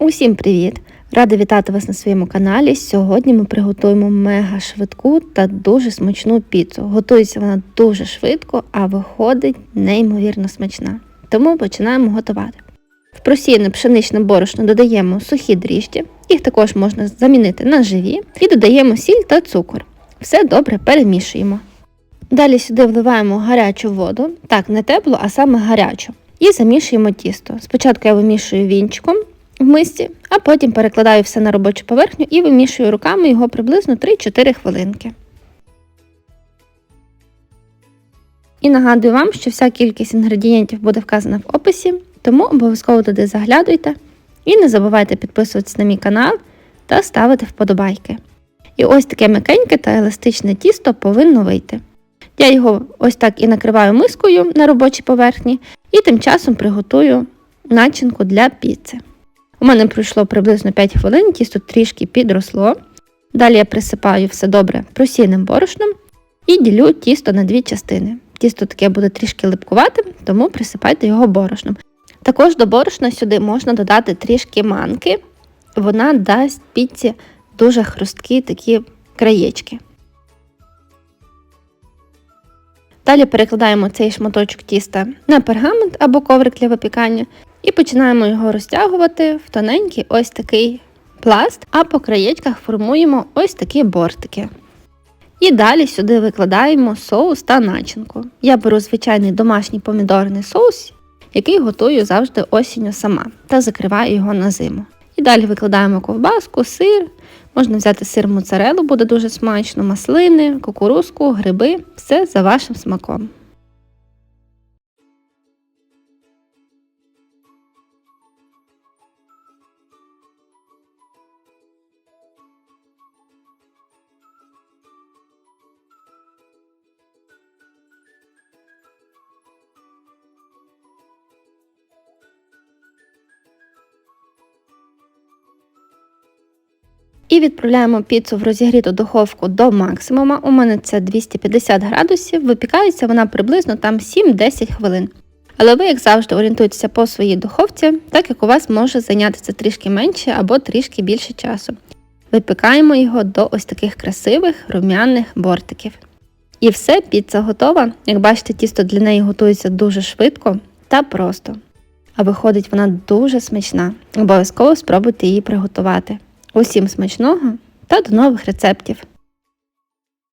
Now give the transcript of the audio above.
Усім привіт! Рада вітати вас на своєму каналі. Сьогодні ми приготуємо мега швидку та дуже смачну піцу. Готується вона дуже швидко, а виходить неймовірно смачна. Тому починаємо готувати. В просіяне пшеничне борошно додаємо сухі дріжджі, їх також можна замінити на живі, і додаємо сіль та цукор. Все добре перемішуємо. Далі сюди вливаємо гарячу воду, так, не теплу, а саме гарячу. І замішуємо тісто. Спочатку я вимішую вінчиком в мисці, а потім перекладаю все на робочу поверхню і вимішую руками його приблизно 3-4 хвилинки. І нагадую вам, що вся кількість інгредієнтів буде вказана в описі, тому обов'язково туди заглядуйте і не забувайте підписуватися на мій канал та ставити вподобайки. І ось таке м'якеньке та еластичне тісто повинно вийти. Я його ось так і накриваю мискою на робочій поверхні, і тим часом приготую начинку для піци. У мене пройшло приблизно 5 хвилин, тісто трішки підросло. Далі я присипаю все добре просійним борошном і ділю тісто на дві частини. Тісто таке буде трішки липкуватим, тому присипайте його борошном. Також до борошна сюди можна додати трішки манки, вона дасть піці дуже хрусткі такі краєчки. Далі перекладаємо цей шматочок тіста на пергамент або коврик для випікання і починаємо його розтягувати в тоненький ось такий пласт, а по краєчках формуємо ось такі бортики. І далі сюди викладаємо соус та начинку. Я беру звичайний домашній помідорний соус, який готую завжди осінню сама, та закриваю його на зиму. І далі викладаємо ковбаску, сир, можна взяти сир моцарелу, буде дуже смачно, маслини, кукурузку, гриби, все за вашим смаком. І відправляємо піцу в розігріту духовку до максимума. У мене це 250 градусів, випікається вона приблизно там 7-10 хвилин. Але ви, як завжди, орієнтуєтеся по своїй духовці, так як у вас може зайнятися трішки менше або трішки більше часу. Випікаємо його до ось таких красивих рум'яних бортиків. І все, піца готова. Як бачите, тісто для неї готується дуже швидко та просто. А виходить вона дуже смачна. Обов'язково спробуйте її приготувати. Усім смачного та до нових рецептів!